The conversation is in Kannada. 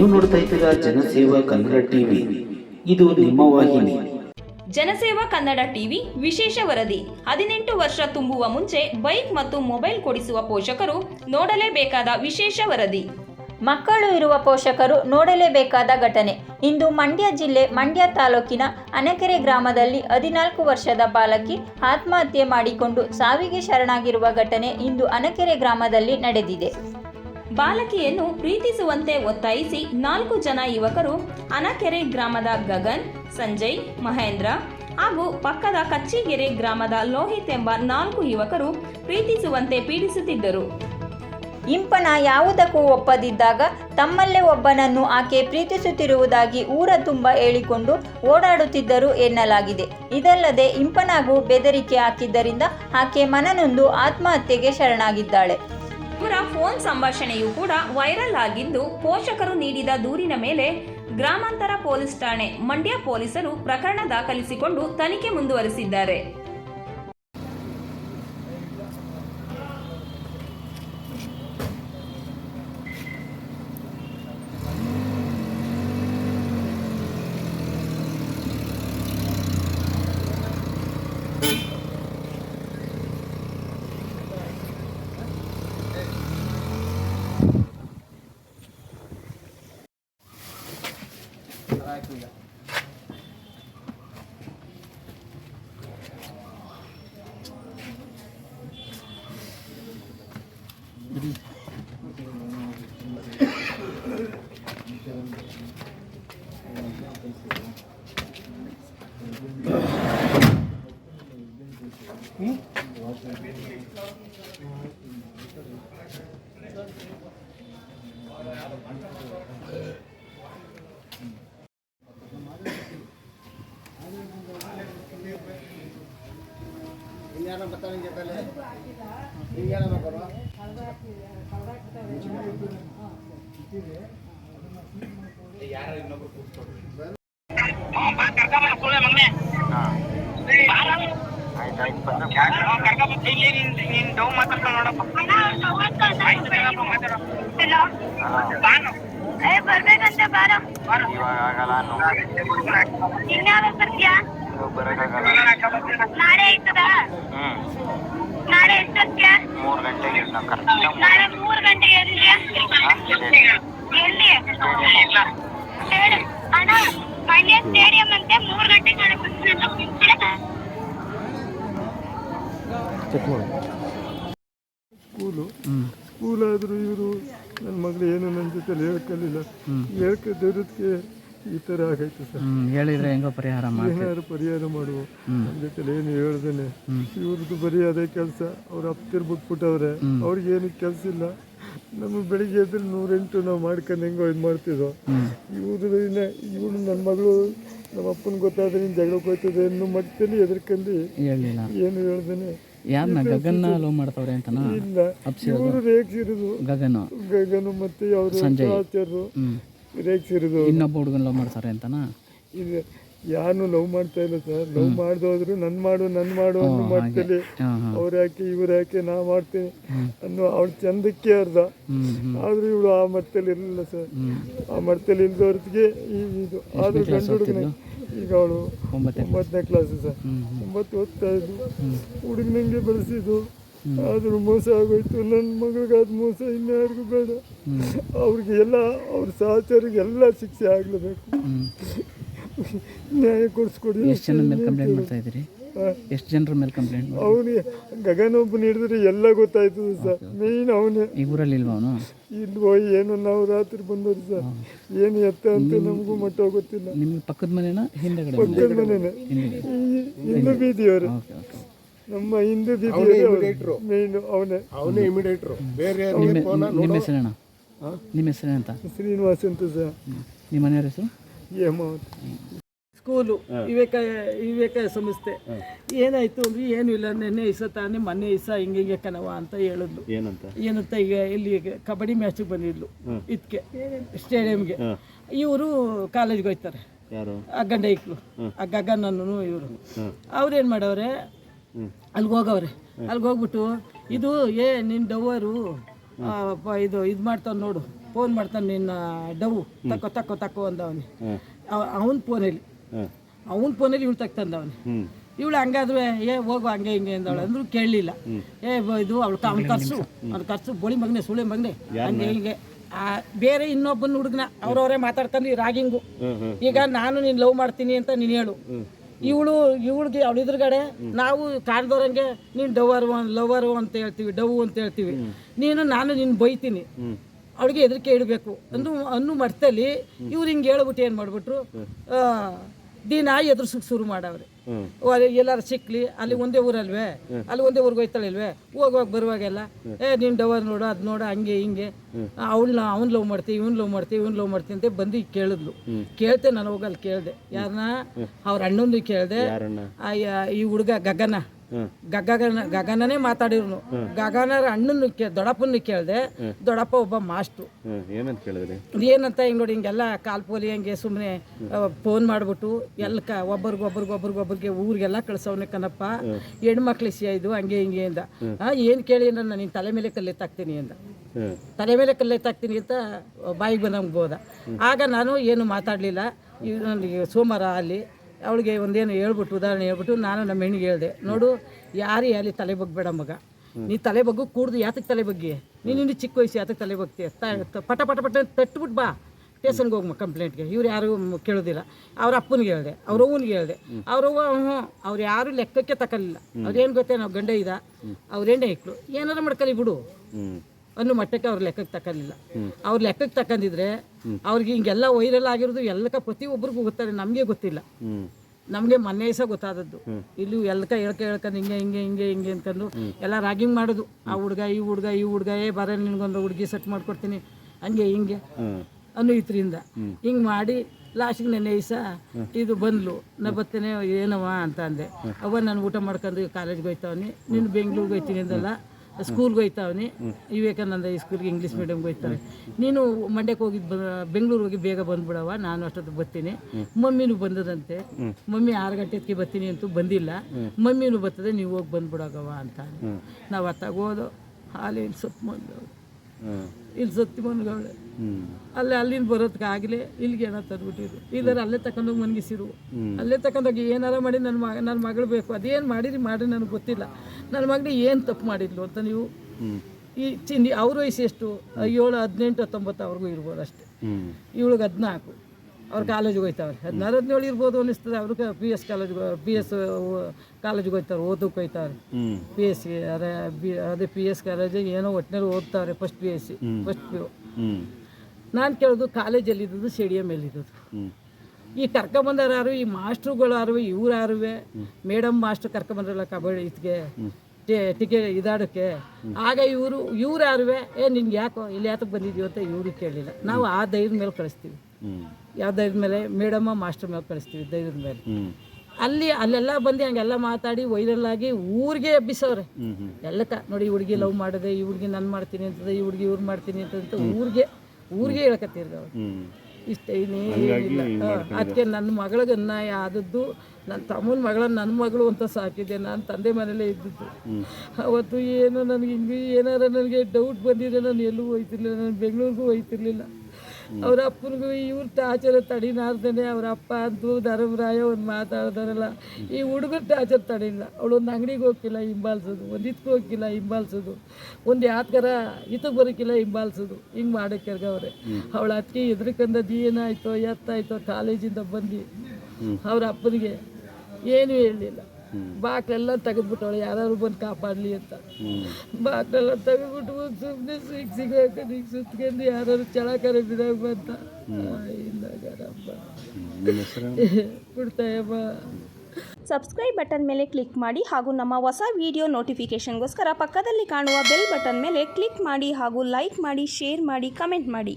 ನೀವು ನೋಡ್ತಾ ಇದ್ದೀರಾ ಜನಸೇವಾ ಕನ್ನಡ ಟಿವಿ. ಇದು ನಿಮ್ಮ ವಾಹಿನಿ. ಜನಸೇವಾ ಕನ್ನಡ ಟಿವಿ ವಿಶೇಷ ವರದಿ. ಹದಿನೆಂಟು ವರ್ಷ ತುಂಬುವ ಮುಂಚೆ ಬೈಕ್ ಮತ್ತು ಮೊಬೈಲ್ ಕೊಡಿಸುವ ಪೋಷಕರು ನೋಡಲೇಬೇಕಾದ ವಿಶೇಷ ವರದಿ. ಮಕ್ಕಳು ಇರುವ ಪೋಷಕರು ನೋಡಲೇಬೇಕಾದ ಘಟನೆ. ಇಂದು ಮಂಡ್ಯ ಜಿಲ್ಲೆ ಮಂಡ್ಯ ತಾಲೂಕಿನ ಅನಕೆರೆ ಗ್ರಾಮದಲ್ಲಿ ಹದಿನಾಲ್ಕು ವರ್ಷದ ಬಾಲಕಿ ಆತ್ಮಹತ್ಯೆ ಮಾಡಿಕೊಂಡು ಸಾವಿಗೆ ಶರಣಾಗಿರುವ ಘಟನೆ ಇಂದು ಅನಕೆರೆ ಗ್ರಾಮದಲ್ಲಿ ನಡೆದಿದೆ. ಬಾಲಕಿಯನ್ನು ಪ್ರೀತಿಸುವಂತೆ ಒತ್ತಾಯಿಸಿ ನಾಲ್ಕು ಜನ ಯುವಕರು ಅನಕೆರೆ ಗ್ರಾಮದ ಗಗನ್, ಸಂಜಯ್, ಮಹೇಂದ್ರ ಹಾಗೂ ಪಕ್ಕದ ಕಚ್ಚಿಗೆರೆ ಗ್ರಾಮದ ಲೋಹಿತ್ ಎಂಬ ನಾಲ್ಕು ಯುವಕರು ಪ್ರೀತಿಸುವಂತೆ ಪೀಡಿಸುತ್ತಿದ್ದರು. ಇಂಪನ ಯಾವುದಕ್ಕೂ ಒಪ್ಪದಿದ್ದಾಗ ತಮ್ಮಲ್ಲೇ ಒಬ್ಬನನ್ನು ಆಕೆ ಪ್ರೀತಿಸುತ್ತಿರುವುದಾಗಿ ಊರ ತುಂಬ ಹೇಳಿಕೊಂಡು ಓಡಾಡುತ್ತಿದ್ದರು ಎನ್ನಲಾಗಿದೆ. ಇದಲ್ಲದೆ ಇಂಪನಾಗೂ ಬೆದರಿಕೆ ಹಾಕಿದ್ದರಿಂದ ಆಕೆ ಮನನೊಂದು ಆತ್ಮಹತ್ಯೆಗೆ ಶರಣಾಗಿದ್ದಾಳೆ. ಇವರ ಫೋನ್ ಸಂಭಾಷಣೆಯೂ ಕೂಡ ವೈರಲ್ ಆಗಿದ್ದು ಪೋಷಕರು ನೀಡಿದ ದೂರಿನ ಮೇಲೆ ಗ್ರಾಮಾಂತರ ಪೊಲೀಸ್ ಠಾಣೆ ಮಂಡ್ಯ ಪೊಲೀಸರು ಪ್ರಕರಣ ದಾಖಲಿಸಿಕೊಂಡು ತನಿಖೆ ಮುಂದುವರಿಸಿದ್ದಾರೆ. விஞ்ஞானம் பத்தாலும் கேட்டாலே விஞ்ஞானம் பார்க்குறோம் ಬರ್ಬೇಕಂತೆ ಬಾರ ಇವಾಗ ಆಗಲ್ಲ ಇನ್ಯಾವಾಗ ಬರ್ತೀಯಾ ನಾಳೆ ಆಯ್ತದ ಹ್ಮ್ ನಾಳೆ ಎಷ್ಟೊತ್ತಿಗೆ? ಮೂರು ಗಂಟೆಗೆ ನಾಳೆ ಮೂರ್ ಗಂಟೆಗೆ ಅಣ್ಣ ಮಂಡ್ಯ ಸ್ಟೇಡಿಯಂ ಅಂತೆ ಮೂರ್ ಗಂಟೆಗೆ ನಾಳೆ ಬರ್ತೀನಿ. ಸ್ಕೂಲು? ಸ್ಕೂಲಾದರೂ ಇವರು ನನ್ನ ಮಗಳು ಏನು ನನ್ನ ಜೊತೆ ಹೇಳ್ಕೊಳ್ಳಿಲ್ಲ ಹೇಳ್ಕೊಂಡಿರೋದಕ್ಕೆ ಈ ಥರ ಆಗೈತೆ ಸರ್. ಹೇಳಿದ್ರೆ ಹೆಂಗೋ ಪರಿಹಾರ ಮಾಡಿ ಏನಾದ್ರು ಪರಿಹಾರ ಮಾಡುವ? ನನ್ನ ಜೊತೆ ಏನು ಹೇಳ್ದೇನೆ. ಇವ್ರದ್ದು ಬರೀ ಅದೇ ಕೆಲಸ. ಅವ್ರು ಅಪ್ತಿರ್ ಬಿಟ್ಬಿಟ್ಟವ್ರೆ ಅವ್ರಿಗೆ ಏನು ಕೆಲಸ ಇಲ್ಲ. ನಮಗೆ ಬೆಳಿಗ್ಗೆ ಎದ್ರೆ ನೂರೆಂಟು ನಾವು ಮಾಡ್ಕೊಂಡು ಹೆಂಗೋ ಇದು ಮಾಡ್ತಿದ್ದೋ ಇವ್ರು ಇವನು ನನ್ನ ಮಗಳು ನಮ್ಮ ಅಪ್ಪನ ಗೊತ್ತಾದ್ರೆ ನೀನು ಜಗಳಕ್ಕೆ ಹೋಯ್ತದೆ ಅನ್ನೋ ಮಟ್ಟದಲ್ಲಿ ಎದ್ರಕಂಡು ಹೇಳಲಿಲ್ಲ ಏನು ಹೇಳ್ದೇನೆ? ಯಾರನ್ನ ಗಗನ್ನ ಲವ್ ಮಾಡ್ತಾವ್ರೆ ಅಂತ ಇಲ್ಲ. ಇವರು ರೇಗ್ಸಿರೋದು ಗಗನ. ಗಗನು ಮತ್ತೆ ಅವರು ಆಚಾರ್ಯರು. ಹ್ಮ್. ರೇಗ್ಸಿರೋದು ಇನ್ನೊಬ್ಬ ಹುಡುಗನ ಲವ್ ಮಾಡ್ತಾರೆ ಅಂತನಾ? ಇದು ಯಾರನ್ನು ಲವ್ ಮಾಡ್ತಾ ಇಲ್ಲ ಸರ್. ಲವ್ ಮಾಡ್ದೋದ್ರು ನನ್ ಮಾಡು ನನ್ ಮಾಡು ಅನ್ನೋ ಮಾಡ್ತೇನೆ ಅವ್ರ ಯಾಕೆ ಇವ್ರು ಯಾಕೆ ನಾ ಮಾಡ್ತೀನಿ ಅನ್ನೋ ಅವ್ರ ಚಂದಕ್ಕೆ ಅರ್ಧ. ಆದ್ರೆ ಇವಳು ಆ ಮಟ್ಟದಲ್ಲಿ ಇರಲಿಲ್ಲ ಸರ್. ಆ ಮಟ್ಟದಲ್ಲಿ ಇಲ್ದವ್ರಿಗೆ ಈ ಇದು ಆದ್ರೂ ಗಂಡು ಹುಡುಗನ. ಈಗ ಅವಳು ಒಂಬತ್ತನೇ ಕ್ಲಾಸ್ ಸರ್. ಒಂಬತ್ತು ಓದ್ತಾ ಇದ್ದು ಹುಡುಗನಂಗೆ ಬೆಳೆಸಿದ್ದು ಆದ್ರೂ ಮೋಸ ಆಗೋಯ್ತು. ನನ್ನ ಮಗಳಿಗಾದ ಮೋಸ ಇನ್ಯಾರಿಗೂ ಬೇಡ. ಅವ್ರಿಗೆ ಎಲ್ಲ ಅವ್ರ ಸಹಚರಿಗೆ ಎಲ್ಲ ಶಿಕ್ಷೆ ಆಗ್ಲೇಬೇಕು. ನ್ಯಾಯ ಕೊಡಿಸ್ಕೊಡಿ ಎಷ್ಟು ಜನ ಮೇಲೆ ಕಂಪ್ಲೇಂಟ್ ಮಾಡ್ತಾ ಇದ್ದೀರಿ? ಎಷ್ಟು ಜನರ ಮೇಲೆ ಕಂಪ್ಲೇಂಟ್ ಅವನಿಗೆ ಗಗನ ಒಬ್ಬ ಹಿಡಿದ್ರೆ ಎಲ್ಲ ಗೊತ್ತಾಯ್ತದೆ ಸರ್. ಮೇಯ್ನ್ ಅವನೇ. ಈ ಊರಲ್ಲಿ ಇಲ್ವಾ ಅವನು? ಇಲ್ವೋ ಏನು ನಾವು ರಾತ್ರಿ ಬಂದವರು ಸರ್. ಏನು ಎತ್ತ ಅಂತ ನಮಗೂ ಮಟ್ಟ ಗೊತ್ತಿಲ್ಲ. ನಿಮ್ಮ ಪಕ್ಕದ ಮನೆನಾ ಹಿಂದೆಗಡೆ ಪಕ್ಕದ ಮನೇನೆ. ಹಿಂದೂ ಬೀದಿಯವರು. Okay okay. ನಮ್ಮ ಹಿಂದೂ ಬೀದಿಯವರು ಮೇಯ್ನ್ ಅವನೇ. ಅವನೇ ಇಮಿಡಿಯೇಟ್ರು ಬೇರೆ ನಿಮ್ಮ ನಿಮ್ಮ ಹೆಸರೇನ? ನಿಮ್ಮ ಹೆಸರೇನಂತ? ಶ್ರೀನಿವಾಸ್ ಅಂತ ಸರ್. ನಿಮ್ಮ ಮನೆಯವ್ರ ಹೆಸರು? ಹೇಮಾವತ್ ಸ್ಕೂಲು ವಿವೇಕ ವಿವೇಕ ಸಂಸ್ಥೆ. ಏನಾಯ್ತು ಅಂದ್ರೆ ಏನು ಇಲ್ಲ ನೆನ್ನೆ ಇಸ ತಾನೆ ಮೊನ್ನೆ ಇಸ ಹಿಂಗೆ ಹಿಂಗೆ ಕಣವ ಅಂತ ಹೇಳಿದ್ಲು. ಏನಂತ? ಏನಂತ ಈಗ ಇಲ್ಲಿ ಕಬಡ್ಡಿ ಮ್ಯಾಚಿಗೆ ಬಂದಿದ್ಲು ಇದಕ್ಕೆ ಸ್ಟೇಡಿಯಂಗೆ ಇವರು ಕಾಲೇಜ್ಗೆ ಹೋಯ್ತಾರೆ. ಆ ಗಂಡ ಇಕ್ಳು ಆ ಗಗನನ್ನು ಇವರು. ಅವ್ರೇನು ಮಾಡವ್ರೆ? ಅಲ್ಲಿಗೆ ಹೋಗವ್ರೆ. ಅಲ್ಲಿಗೆ ಹೋಗ್ಬಿಟ್ಟು ಇದು ಏ ನಿನ್ನ ಡವರು ಇದು ಇದು ಮಾಡ್ತಾನೆ ನೋಡು ಫೋನ್ ಮಾಡ್ತಾನೆ ನಿನ್ನ ಡವು ತಕ್ಕೋ ತಕ್ಕೋ ತಕ್ಕೋ ಅಂದವನಿ. ಫೋನ್ ಫೋನಲ್ಲಿ ಅವನ ಫೋನಲ್ಲಿ ಇವಳು ತಗ್ತಂದವನಿ ಇವಳು ಹಂಗಾದ್ರೆ ಏ ಹೋಗು ಹಂಗೆ ಹಿಂಗೆ ಅಂದವಳು. ಅಂದ್ರು ಕೇಳಲಿಲ್ಲ. ಏ ಇದು ಅವಳು ಅವ್ನ ಕರ್ಸು. ಅವ್ನ ಕರ್ಸು. ಬೋಳಿ ಮಗನೆ ಸುಳಿ ಮಗನೆ. ಹಂಗೆ ಹಿಂಗೆ. ಆ, ಬೇರೆ ಇನ್ನೊಬ್ಬನ ಹುಡುಗನ ಅವ್ರವರೇ ಮಾತಾಡ್ತಾನೆ ರಾಗಿಂಗು. ಈಗ ನಾನು ನೀನು ಲವ್ ಮಾಡ್ತೀನಿ ಅಂತ ನೀನು ಹೇಳು. ಇವಳು ಇವಳಿಗೆ ಅವಳು ಇದ್ರಗಡೆ ನಾವು ಕಾಣ್ದವ್ರಂಗೆ ನೀನು ಡವರು ಲವರು ಅಂತ ಹೇಳ್ತೀವಿ ಡವ್ ಅಂತ ಹೇಳ್ತೀವಿ. ನೀನು ನಾನು ನಿನ್ನ ಬೈತೀನಿ. ಅವಳಿಗೆ ಹೆದರಿಕೆ ಇಡಬೇಕು. ಅಂದು ಅನ್ನು ಮಠದಲ್ಲಿ ಇವ್ರು ಹಿಂಗೆ ಹೇಳ್ಬಿಟ್ಟು ಏನು ಮಾಡಿಬಿಟ್ರು ದಿನ ಎದುರ್ಸಕ್ಕೆ ಶುರು ಮಾಡವ್ರೆ. ಎಲ್ಲಾರು ಸಿಕ್ಲಿ ಅಲ್ಲಿ ಒಂದೇ ಊರಲ್ವೇ? ಅಲ್ಲಿ ಒಂದೇ ಊರಿಗೆ ಹೋಯ್ತಾಳಿಲ್ವೇ? ಹೋಗುವಾಗ ಬರುವಾಗೆಲ್ಲ ಏ ನಿನ್ ಡವರ್ ನೋಡು ಅದ್ ನೋಡು ಹಂಗೆ ಹಿಂಗೆ. ಅವಳನ್ನ ಅವ್ನು ಲವ್ ಮಾಡ್ತಿ ಇವನ್ ಲವ್ ಮಾಡ್ತಿ ಇವನ್ ಲವ್ ಮಾಡ್ತಿ ಅಂತ ಬಂದು ಕೇಳಿದ್ಲು. ಕೇಳ್ತೆ ನಾನು ಹೋಗಲ್ ಕೇಳ್ದೆ. ಕೇಳಿದೆ ಯಾರನ್ನ ಅವ್ರ ಅಣ್ಣಂದು ಕೇಳಿದೆ. ಈ ಹುಡುಗ ಗಗನ. ಗಗನ ಗಗನನೇ ಮಾತಾಡಿರ್ನು. ಗಗನರ ಅಣ್ಣನ ಕೇ ದೊಡ್ಡಪ್ಪನ ಕೇಳಿದೆ ದೊಡ್ಡಪ್ಪ ಒಬ್ಬ ಮಾಸ್ಟ್ರು. ಏನಂತ ಕೇಳಿದ್ರಿ? ಏನಂತ ಹಿಂಗೆ ನೋಡಿ ಹಿಂಗೆಲ್ಲ ಕಾಲ್ ಪೋಲಿ ಹಂಗೆ ಸುಮ್ಮನೆ ಫೋನ್ ಮಾಡಿಬಿಟ್ಟು ಎಲ್ಲ ಕ ಒಬ್ಬರಿಗೆ ಒಬ್ರಿಗೆ ಒಬ್ರಿಗೆ ಒಬ್ರಿಗೆ ಊರಿಗೆಲ್ಲ ಕಳ್ಸವ್ನೆ ಕನಪ್ಪ ಹೆಣ್ಮಕ್ಳು ಸಿಯ ಇದು ಹಂಗೆ ಹಿಂಗೆ ಅಂದ. ಏನು ಕೇಳಿ ನಾನು ನಿನ್ನ ತಲೆ ಮೇಲೆ ಕಲ್ಲೆತ್ತಾಕ್ತೀನಿ ಅಂದ. ತಲೆ ಮೇಲೆ ಕಲ್ಲೆತ್ತಾಕ್ತೀನಿ ಅಂತ ಬಾಯಿಗೆ ಬಂದಂಗೆ ಹೋದ. ಆಗ ನಾನು ಏನು ಮಾತಾಡಲಿಲ್ಲ. ನನಗೆ ಸೋಮವಾರ ಅಲ್ಲಿ ಅವಳಿಗೆ ಒಂದೇನು ಹೇಳ್ಬಿಟ್ಟು, ಉದಾಹರಣೆ ಹೇಳ್ಬಿಟ್ಟು ನಾನು ನಮ್ಮ ಹೆಣ್ಣಿಗೆ ಹೇಳಿದೆ, ನೋಡು, ಯಾರು ಯಾರಿ ತಲೆ ಬಗ್ಬೇಡ ಮಗ. ನೀ ತಲೆ ಬಗ್ಗು, ಕೂಡ್ದು ಯಾತಕ್ಕೆ ತಲೆ ಬಗ್ಗೆ? ನೀನು ಇನ್ನು ಚಿಕ್ಕ ವಯಸ್ಸು ಯಾತಕ್ಕೆ ತಲೆ ಬಗ್ತೀಯ ಪಟ ಪಟ ಪಟ ತಟ್ಬಿಟ್ಟು ಬಾ. ಸ್ಟೇಷನ್ಗೆ ಹೋಗಿ ಕಂಪ್ಲೇಂಟ್ಗೆ. ಇವ್ರು ಯಾರು ಕೇಳೋದಿಲ್ಲ. ಅವ್ರ ಅಪ್ಪನಿಗೆ ಹೇಳಿದೆ, ಅವ್ರ ಅವ್ವನಿಗೆ ಹೇಳಿದೆ. ಅವ್ರವ್ವ ಹ್ಞೂ ಅವ್ರು ಯಾರು ಲೆಕ್ಕಕ್ಕೆ ತಕಲಿಲ್ಲ. ಅವ್ರೇನು ಗೊತ್ತೇ ನಾವು ಗಂಡ ಇದ್ದ ಅವ್ರೇನೇ ಇಕ್ಳು. ಏನಾರು ಮಾಡ್ಕಲಿ ಬಿಡು. ಅನ್ನೋ ಮಟ್ಟಕ್ಕೆ ಅವ್ರ ಲೆಕ್ಕಕ್ಕೆ ತಕ್ಕಲಿಲ್ಲ ಅವ್ರ ಲೆಕ್ಕಕ್ಕೆ ತಕ್ಕಂದಿದ್ರೆ ಅವ್ರಿಗೆ ಹಿಂಗೆಲ್ಲ ವೈರಲ್ ಆಗಿರೋದು ಎಲ್ಲಕ್ಕ ಪ್ರತಿಯೊಬ್ಬರಿಗೂ ಗೊತ್ತಾರೆ ನಮಗೆ ಗೊತ್ತಿಲ್ಲ. ನಮಗೆ ಮೊನ್ನೆ ಸಹ ಗೊತ್ತಾದದ್ದು. ಇಲ್ಲಿ ಎಲ್ಲಕ ಹೇಳ್ಕ ಹೇಳ್ಕೊಂಡು ಹಿಂಗೆ ಹಿಂಗೆ ಹಿಂಗೆ ಹಿಂಗೆ ಅಂತಂದು ಎಲ್ಲ ರಾಗಿಂಗ್ ಮಾಡೋದು. ಆ ಹುಡುಗ ಈ ಹುಡುಗ ಈ ಹುಡುಗ ಏ ಬರ ನಿನ್ಗೊಂದು ಹುಡುಗಿ ಸೆಟ್ ಮಾಡ್ಕೊಡ್ತೀನಿ. ಹಂಗೆ ಹಿಂಗೆ ಅನ್ನೋ ಇದರಿಂದ ಹಿಂಗೆ ಮಾಡಿ ಲಾಸ್ಟಿಗೆ ನೆನ್ನೆ ದಿವಸ ಇದು ಬಂದ್ಲು. ನಾ ಬರ್ತೇನೆ ಏನವ ಅಂತ ಅಂದೆ. ಅವ ನಾನು ಊಟ ಮಾಡ್ಕೊಂಡು ಕಾಲೇಜ್ಗೆ ಹೋಯ್ತಾವನಿ. ನೀನು ಬೆಂಗ್ಳೂರಿಗೆ ಹೋಯ್ತೀನಿ ಅಂದಲ್ಲ. ಸ್ಕೂಲ್ಗೆ ಹೋಯ್ತಾವನಿ ವಿವೇಕಾನಂದ ಸ್ಕೂಲ್ಗೆ ಇಂಗ್ಲೀಷ್ ಮೀಡಿಯಮ್ಗೆ ಹೋಯ್ತಾರೆ ನೀನು ಮಂಡ್ಯಕ್ಕೆ ಹೋಗಿದ್ದು ಬ ಬೆಂಗಳೂರು ಹೋಗಿ ಬೇಗ ಬಂದ್ಬಿಡವ ನಾನು ಅಷ್ಟೊತ್ತು ಬರ್ತೀನಿ. ಮಮ್ಮಿನೂ ಬಂದದಂತೆ. ಮಮ್ಮಿ ಆರು ಗಂಟೆಗೆ ಬರ್ತೀನಿ ಅಂತೂ ಬಂದಿಲ್ಲ. ಮಮ್ಮಿನೂ ಬರ್ತದೆ, ನೀವು ಹೋಗಿ ಬಂದ್ಬಿಡೋಗವ ಅಂತ ನಾವು ಅತ್ತಾಗ ಹೋದೋ, ಹಾಲು ಇಲ್ಲಿ ಸೊತ್ತು ಬಂದವು ಇಲ್ಲಿ ಸೊತ್ತು ಮನ್ಗವಳೆ. ಅಲ್ಲೇ ಅಲ್ಲಿಂದ ಬರೋದಕ್ಕೆ ಆಗಲಿ ಇಲ್ಲಿಗೆ ಏನೋ ತಂದ್ಬಿಟ್ಟಿದ್ರು ಇಲ್ಲಾರ ಅಲ್ಲೇ ತಗೊಂಡೋಗಿ ಮನ್ಗಿಸಿರು. ಅಲ್ಲೇ ತಗೊಂಡೋಗಿ ಏನಾರ ಮಾಡಿ ನನ್ನ ಮಗ, ನನ್ನ ಮಗಳು ಬೇಕು. ಅದೇನು ಮಾಡಿರಿ ಮಾಡಿ ನನಗೆ ಗೊತ್ತಿಲ್ಲ. ನನ್ನ ಮಗಳು ಏನು ತಪ್ಪು ಮಾಡಿದ್ಲು ಅಂತ ನೀವು ಈ ಚಿನ್ನಿ, ಅವ್ರ ವಯಸ್ಸು ಎಷ್ಟು? ಏಳು, ಹದಿನೆಂಟು ಹತ್ತೊಂಬತ್ತು ಅವ್ರಿಗೂ ಇರ್ಬೋದು ಅಷ್ಟೇ. ಇವಳಿಗೆ ಹದಿನಾಲ್ಕು. ಅವ್ರು ಕಾಲೇಜಿಗೆ ಹೋಯ್ತಾವ್ರೆ ಹದಿನಾರು, ಹದಿನೇಳು ಇರ್ಬೋದು ಅನ್ನಿಸ್ತದೆ. ಅವ್ರು ಪಿ ಎಸ್ ಕಾಲೇಜ್ಗೆ ಪಿ ಎಸ್ ಕಾಲೇಜಿಗೆ ಹೋಯ್ತಾರೆ ಓದಕ್ಕೆ ಹೋಯ್ತಾರೆ ಪಿ ಎಸ್ ಸಿ ಅದೇ ಬಿ ಅದೇ ಪಿ ಎಸ್ ಕಾಲೇಜಿಗೆ ಏನೋ ಒಟ್ಟಿನಲ್ಲಿ ಓದ್ತಾರೆ first P S C first P U ನಾನು ಕೇಳೋದು ಕಾಲೇಜಲ್ಲಿ ಇದ್ದದ್ದು ಸ್ಟೇಡಿಯಂ ಎಲ್ಲಿದ್ದದ್ದು ಈ ಕರ್ಕೊಂಬಂದಾರು ಯಾರು ಈ ಮಾಸ್ಟ್ರುಗಳು ಯಾರು ಇವ್ರು ಯಾರುವೆ ಮೇಡಮ್ ಮಾಸ್ಟ್ರು ಕರ್ಕೊಂಬಂದ್ರಲ್ಲ ಕಬಡ್ಡಿ ಇದಕ್ಕೆ ಟಿಕೆಟ್ ಇದಾಡೋಕ್ಕೆ ಆಗ ಇವರು ಇವ್ರು ಯಾರುವೆ ಏ ನಿನ್ಗೆ ಯಾಕೋ ಇಲ್ಲಿ ಯಾತಕ್ಕೆ ಬಂದಿದ್ಯೋ ಅಂತ ಇವರು ಕೇಳಿಲ್ಲ. ನಾವು ಆ ದೈವದ ಮೇಲೆ ಕಳಿಸ್ತೀವಿ. ಯಾವ ದೈವದ ಮೇಲೆ ಮೇಡಮ್ಮ ಮಾಸ್ಟರ್ ಮೇಲೆ ಕಳಿಸ್ತೀವಿ ಧೈರ್ಯದ ಮೇಲೆ. ಅಲ್ಲಿ ಅಲ್ಲೆಲ್ಲ ಬಂದು ಹಂಗೆಲ್ಲ ಮಾತಾಡಿ ವೈರಲ್ ಆಗಿ ಊರಿಗೆ ಎಬ್ಬಿಸವ್ರೆ. ಎಲ್ಲಕ್ಕ ನೋಡಿ ಈ ಹುಡುಗಿ ಲವ್ ಮಾಡಿದೆ ಈ ಹುಡುಗಿ ನಾನು ಮಾಡ್ತೀನಿ ಅಂತದೆ ಈ ಹುಡುಗಿ ಇವ್ರು ಮಾಡ್ತೀನಿ ಅಂತ ಊರಿಗೆ ಊರಿಗೆ ಹೇಳ್ಕತ್ತಿರ್ಗ ಇಷ್ಟ ಇನ್ನೇನಿಲ್ಲ. ಅದಕ್ಕೆ ನನ್ನ ಮಗಳಿಗೆ ಅನ್ಯಾಯ ಆದದ್ದು ನನ್ನ ತಮ್ಮನ ಮಗಳನ್ನ ನನ್ನ ಮಗಳು ಅಂತ ಸಾಕಿದೆ ನಾನು ತಂದೆ ಮನೇಲೇ ಇದ್ದಿದ್ದು. ಅವತ್ತು ಏನೋ ನನಗೆ ಹಿಂಗೆ ಏನಾರ ನನಗೆ ಡೌಟ್ ಬಂದಿದೆ ನಾನು ಎಲ್ಲೂ ಹೋಯ್ತಿರ್ಲಿಲ್ಲ ನಾನು ಬೆಂಗಳೂರಿಗೂ ಹೋಯ್ತಿರ್ಲಿಲ್ಲ. ಅವ್ರ ಅಪ್ಪನಿಗೂ ಇವ್ರ ಟಾರ್ಚರ್ ತಡಿನಾರ್ದೇನೆ ಅವ್ರ ಅಪ್ಪ ಅಂತೂ ಧರ್ಮರಾಯ ಒಂದು ಮಾತಾಡ್ದಾರಲ್ಲ. ಈ ಹುಡುಗರ ಟಾರ್ಚರ್ ತಡಿಲ್ಲ ಅವಳು ಒಂದು ಅಂಗಡಿಗೆ ಹೋಗಿಲ್ಲ ಹಿಂಬಾಲಿಸೋದು. ಒಂದು ಇದಕ್ಕೆ ಹೋಗಿಲ್ಲ ಹಿಂಬಾಲಿಸೋದು. ಒಂದು ಯಾವ್ದಾರ ಇದಕ್ಕೆ ಬರೋಕ್ಕಿಲ್ಲ ಹಿಂಬಾಲಿಸೋದು. ಹಿಂಗೆ ಮಾಡಕ್ಕೆ ಅವ್ರೆ. ಅವಳ ಅತ್ತಿ ಎದ್ರಕಂದದ್ದು ಏನಾಯ್ತೋ ಎತ್ತಾಯ್ತೋ ಕಾಲೇಜಿಂದ ಬಂದು ಅವ್ರ ಅಪ್ಪನಿಗೆ ಏನೂ ಹೇಳಲಿಲ್ಲ. ಬಾಕ್ಲೆಲ್ಲ ತೆಗೆದ್ಬಿಟ್ಟವಳು ಯಾರು ಬಂದು ಕಾಪಾಡಲಿ ಅಂತ. ಬಾಕ್ಲೆಲ್ಲ ತೆಗೆದ್ಬಿಟ್ಟು ಸುಮ್ಮನೆ ಸಿಗ್ ಸಿಗ ಹಾಕೊಂಡು ಈಗ ಸುತ್ಕೊಂಡು ಯಾರು ಚಳಕರೆ ಬಿಡೋಕೆ ಬಂತ. ಬಿಡ್ತಾಯಮ್ಮ ಸಬ್ಸ್ಕ್ರೈಬ್ ಬಟನ್ ಮೇಲೆ ಕ್ಲಿಕ್ ಮಾಡಿ ಹಾಗೂ ನಮ್ಮ ಹೊಸ ವಿಡಿಯೋ ನೋಟಿಫಿಕೇಶನ್ಗೋಸ್ಕರ ಪಕ್ಕದಲ್ಲಿ ಕಾಣುವ ಬೆಲ್ ಬಟನ್ ಮೇಲೆ ಕ್ಲಿಕ್ ಮಾಡಿ ಹಾಗೂ ಲೈಕ್ ಮಾಡಿ ಶೇರ್ ಮಾಡಿ ಕಮೆಂಟ್ ಮಾಡಿ.